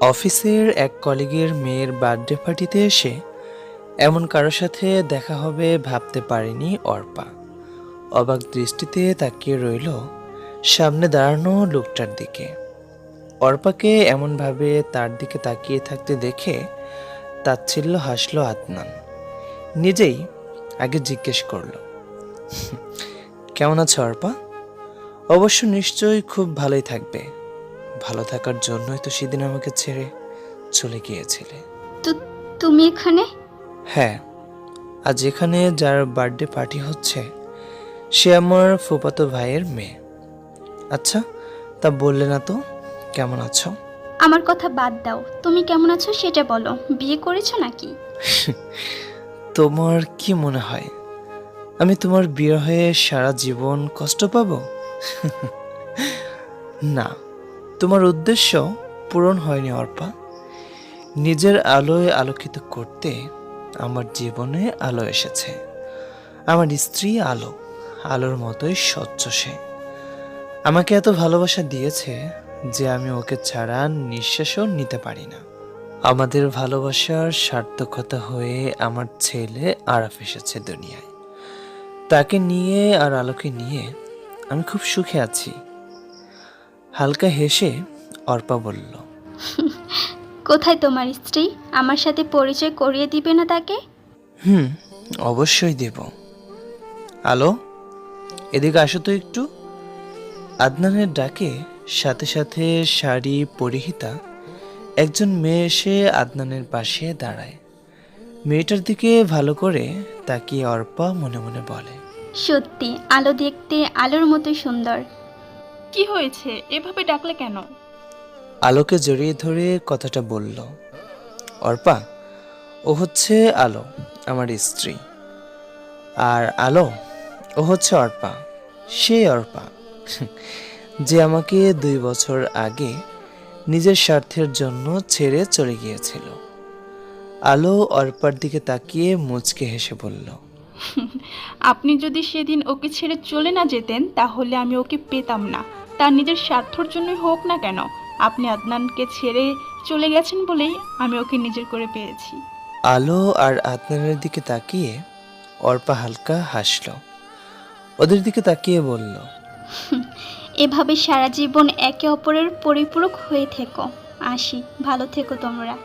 অফিসের এক কলিগের মেয়ের বার্থডে পার্টিতে এসে এমন কারোর সাথে দেখা হবে ভাবতে পারেনি অর্পা। অবাক দৃষ্টিতে তাকিয়ে রইল সামনে দাঁড়ানো লোকটার দিকে। অর্পাকে এমনভাবে তার দিকে তাকিয়ে থাকতে দেখে তাচ্ছিল্য হাসল আদনান। নিজেই আগে জিজ্ঞেস করল কেমন আছে অর্পা? অবশ্য নিশ্চয়ই খুব ভালোই থাকবে। ভালো থাকার জন্যই তো সেদিন আমাকে ছেড়ে চলে গিয়েছিলে। তুমি এখানে? হ্যাঁ আজ এখানে যার বার্থডে পার্টি হচ্ছে সে আমার ফুপাতো ভাইয়ের মেয়ে। আচ্ছা তা বললে না তো কেমন আছো? আমার কথা বাদ দাও তুমি কেমন আছো সেটা বলো বিয়ে করেছ নাকি? তোমার কি মনে হয়? আমি তোমার বিয়ে হয়ে সারা জীবন কষ্ট পাবো? না, তোমার উদ্দেশ্য পূরণ হয়নি অর্পা। নিজের আলোয় আলোকিত করতে আমার জীবনে আলো এসেছে। আমার স্ত্রী আলো, আলোর মতোই স্বচ্ছ সে। আমাকে এত ভালোবাসা দিয়েছে যে আমি ওকে ছাড়া নিঃশ্বাসও নিতে পারি না। আমাদের ভালোবাসার সার্থকতা হয়ে আমার ছেলে আরাফ এসেছে দুনিয়ায়। তাকে নিয়ে আর আলোকে নিয়ে আমি খুব সুখে আছি। হালকা হেসে অর্পা বলল কোথায় তোমার স্ত্রী? আমার সাথে পরিচয় করিয়ে দিবে না তাকে? হুম অবশ্যই দেব। আলো এদিকে আসো তো একটু। আদনানের ডাকে সাথে সাথে শাড়ি পরিহিতা একজন মেয়ে এসে আদনানের পাশে দাঁড়ায়। মেয়েটার দিকে ভালো করে তাকিয়ে অর্পা মনে মনে বলে সত্যি আলো দেখতে আলোর মতোই সুন্দর। কি হয়েছে? এভাবে ডাকলে কেন? আলোকে জড়িয়ে ধরে কথাটা বলল অর্পা ও হচ্ছে আলো আমার স্ত্রী। আর আলো ও হচ্ছে অর্পা সেই অর্পা। যে আমাকে দুই বছর আগে নিজের স্বার্থের জন্য ছেড়ে চলে গিয়েছিল। আলো অর্পার দিকে তাকিয়ে মুচকে হেসে বলল আপনি যদি সেদিন ওকে ছেড়ে চলে না যেতেন তাহলে আমি ওকে পেতাম না। তার নিজের স্বার্থর জন্যই হোক না কেন আপনি আদনানকে ছেড়ে চলে গেছেন বলেই আমি ওকে নিজের করে পেয়েছি। আলো আর আদনানের দিকে তাকিয়ে অর্পা হালকা হাসল। ওদের দিকে তাকিয়ে বলল এভাবে সারা জীবন একে অপরের পরিপূরক হয়ে থেকো। আসি ভালো থেকো তোমরা।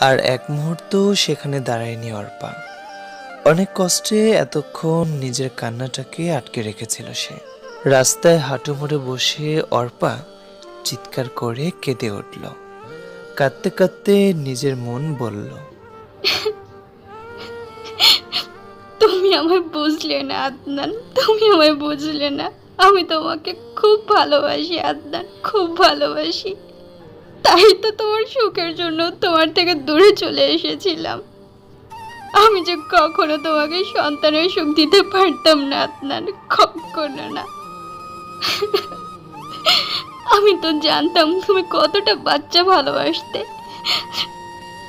আর এক মুহূর্ত সেখানে দাঁড়ায়নি অর্পা। অনেক কষ্টে এতক্ষণ নিজের কান্নাটাকে আটকে রেখেছিল সে। রাস্তায় হাঁটু মুড়ে বসে অর্পা চিৎকার করে কেঁদে উঠল। কাঁদতে কাঁদতে নিজের মন বলল, তুমি আমায় বুঝলে না, আদনান, তুমি আমায় বুঝলে না। আমি তোমাকে খুব ভালোবাসি, আদনান, খুব ভালোবাসি। তাই তো তোমার সুখের জন্য তোমার থেকে দূরে চলে এসেছিলাম। আমি যে কখনো তোমাকে সন্তানের সুখ দিতে পারতাম না আদনান কখনো না। আমি তো জানতাম তুমি কতটা বাচ্চা ভালোবাসতে।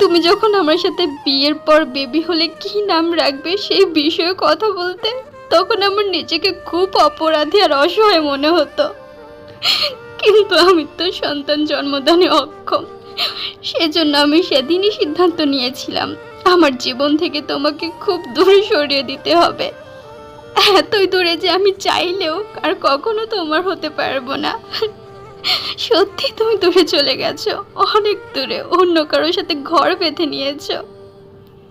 তুমি যখন আমার সাথে বিয়ের পর বেবি হলে কি নাম রাখবে সেই বিষয়ে কথা বলতে, তখন আমার নিজেকে খুব অপরাধী আর অসহায় মনে হতো। কিন্তু আমি তো সন্তান জন্মদানে অক্ষম, সেজন্য আমি সেদিনই সিদ্ধান্ত নিয়েছিলাম আমার জীবন থেকে তোমাকে খুব দূরে সরিয়ে দিতে হবে। এতই দূরে যে আমি চাইলেও আর কখনো তোমার হতে পারব না। সত্যি তুমি দূরে চলে গেছো, অনেক দূরে, অন্য কারোর সাথে ঘর বেঁধে নিয়েছো।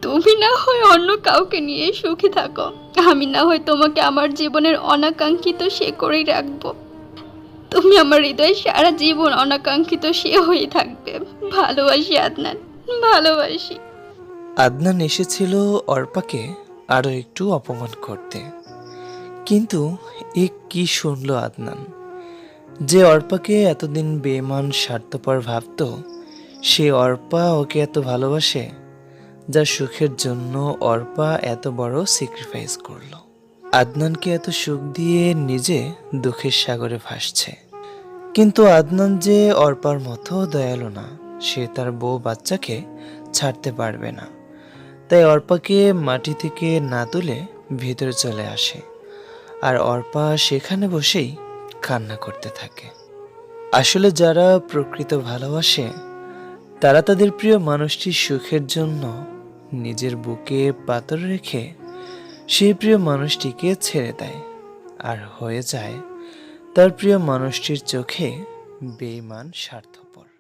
তুমি না হয় অন্য কাউকে নিয়ে সুখী থাকো। আমি না হয় তোমাকে আমার জীবনের অনাকাঙ্ক্ষিত সে করেই রাখব। তুমি আমার হৃদয়ে সারা জীবন অনাকাঙ্ক্ষিত সে হয়ে থাকবে। ভালোবাসি আদনান, ভালোবাসি। আদনান এসেছিল অর্পাকে আরও একটু অপমান করতে। কিন্তু এ কি শুনল আদনান? যে অর্পাকে এতদিন বেমান স্বার্থপর ভাবত, সে অর্পা ওকে এত ভালোবাসে, যা সুখের জন্য অর্পা এত বড় স্যাক্রিফাইস করল। আদনানকে এত সুখ দিয়ে নিজে দুঃখের সাগরে ভাসছে। কিন্তু আদনান যে অর্পার মতো দয়ালু না, সে তার বউ বাচ্চাকে ছাড়তে পারবে না। তাই অর্পাকে মাটি থেকে না তুলে ভিতরে চলে আসে। আর অর্পা সেখানে বসেই কান্না করতে থাকে। আসলে যারা প্রকৃত ভালোবাসে, তারা তাদের প্রিয় মানুষটির সুখের জন্য নিজের বুকে পাথর রেখে সেই প্রিয় মানুষটিকে ছেড়ে দেয়। আর হয়ে যায় তার প্রিয় মানুষটির চোখে বেইমান স্বার্থপর।